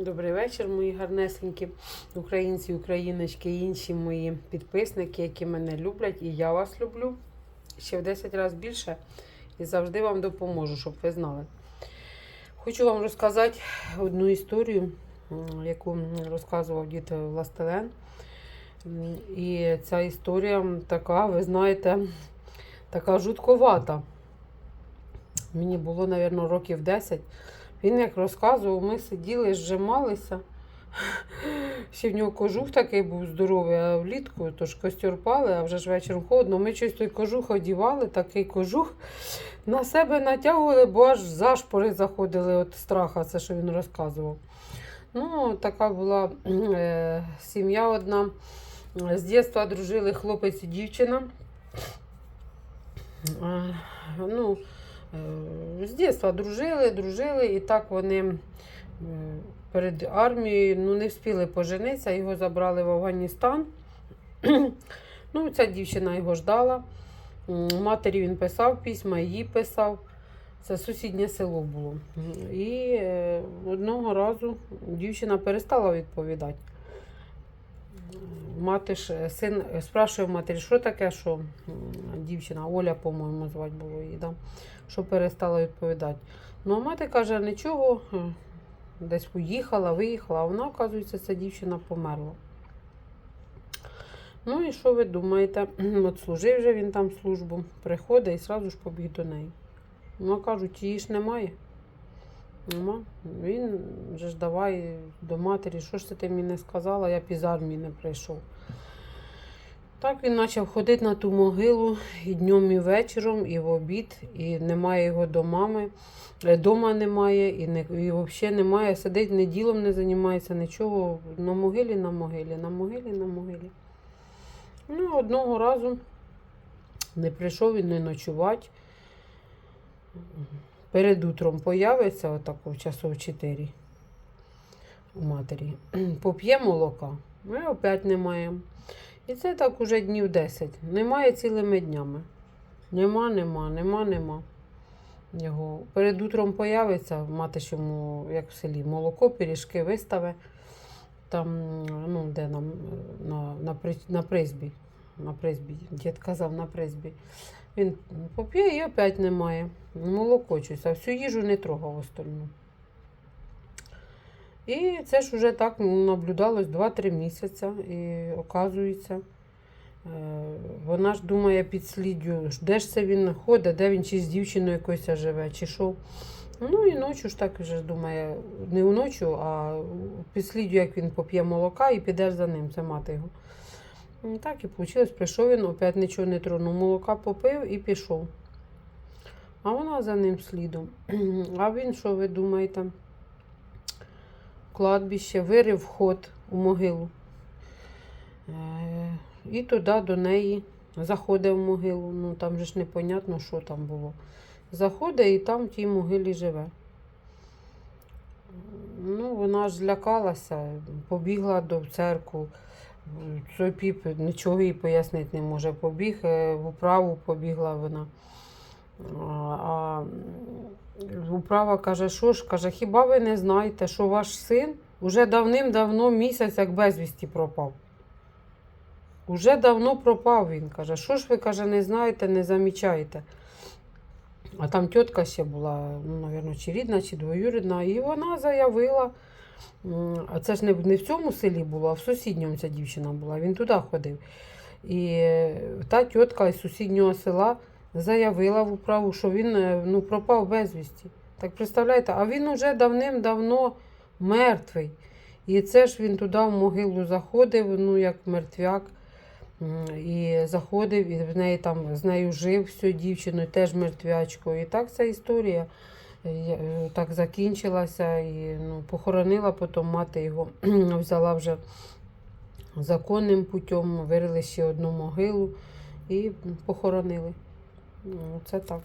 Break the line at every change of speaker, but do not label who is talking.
Добрий вечір, мої гарнесенькі українці, україночки, інші мої підписники, які мене люблять, і я вас люблю ще в 10 разів більше і завжди вам допоможу, щоб ви знали. Хочу вам розказати одну історію, яку розказував дід Властелен. І ця історія така, ви знаєте, така жутковата. Мені було, мабуть, років 10. Він як розказував, ми сиділи, зжималися. Ще в нього кожух такий був здоровий, а влітку, тож костер пали, а вже ж вечором холодно. Ми щось той кожух одівали, такий кожух на себе натягували, бо аж зашпори заходили від страха, це що він розказував. Ну, така була е, сім'я одна. З дитинства дружили хлопець і дівчина. Е, ну, З дитинства дружили, дружили, і так вони перед армією ну, не встигли поженитися, його забрали в Афганістан. ну, ця дівчина його ждала. Матері він писав письма, їй писав. Це сусіднє село було. І е, одного разу дівчина перестала відповідати. Мати ж, син спрашує матері, що таке, що дівчина, Оля, по-моєму, звати було її, да? що перестала відповідати. Ну, а мати каже, нічого, е, десь поїхала, виїхала, а вона, оказується, ця дівчина померла. Ну і що ви думаєте? От служив вже він там службу, приходить і одразу ж побіг до неї. Ну, кажуть, її ж немає. Нема. Він же ж давай до матері, що ж ти мені не сказала, я б армії не прийшов. Так він почав ходити на ту могилу і днем, і вечором, і в обід, і немає його до мами. Е, Дома немає, і, не, і взагалі немає. Сидить, не ділом не займається, нічого. На могилі, на могилі, на могилі, на могилі. Ну, одного разу не прийшов він не ночувати. Перед утром появиться отако часов 4 у матері. Поп'є молока, ми опять не маємо. І це так уже днів 10. Немає цілими днями. Нема, нема, нема, нема. Його. Перед утром появиться, мати ж йому, як в селі, молоко, пиріжки вистави. Там, ну, де нам, на, на, на призбі. На призбі. Дід казав на призбі. Він поп'є і опять немає. Молоко щось, а всю їжу не трогав остальну. І це ж вже так наблюдалось 2-3 місяці. І оказується, е, вона ж думає підслідю, де ж це він ходить, де він чи з дівчиною якоюсь живе, чи що. Ну і ночі ж так вже думає, не вночі, а підслідю, як він поп'є молока і підеш за ним, це мати його. Так і вийшло. Прийшов він, опять нічого не тронув. Молока попив і пішов. А вона за ним слідом. А він, що ви думаєте? Кладбище, вирив вход у могилу. Е, І туди до неї заходить в могилу. Ну там же ж непонятно, що там було. Заходить і там в тій могилі живе. Ну, вона ж злякалася, побігла до церкви. Цей піп нічого їй пояснити не може. Побіг е, в управу побігла вона. А, управа каже, що ж, каже, хіба ви не знаєте, що ваш син уже давним-давно місяць як безвісті пропав? Уже давно пропав він, каже. Що ж ви, каже, не знаєте, не замічаєте? А там тітка ще була, ну, мабуть, чи рідна, чи двоюрідна, і вона заявила. А це ж не, в цьому селі було, а в сусідньому ця дівчина була. Він туди ходив. І та тітка із сусіднього села заявила в управу, що він е, ну, пропав безвісті. Так представляєте, а він уже давним-давно мертвий. І це ж він туди в могилу заходив, ну як мертвяк. І заходив, і в неї там з нею жив всю дівчиною, теж мертвячкою. І так ця історія е, е, так закінчилася. І ну, похоронила потім мати його, взяла вже законним путем, вирили ще одну могилу і похоронили. Ну, це так.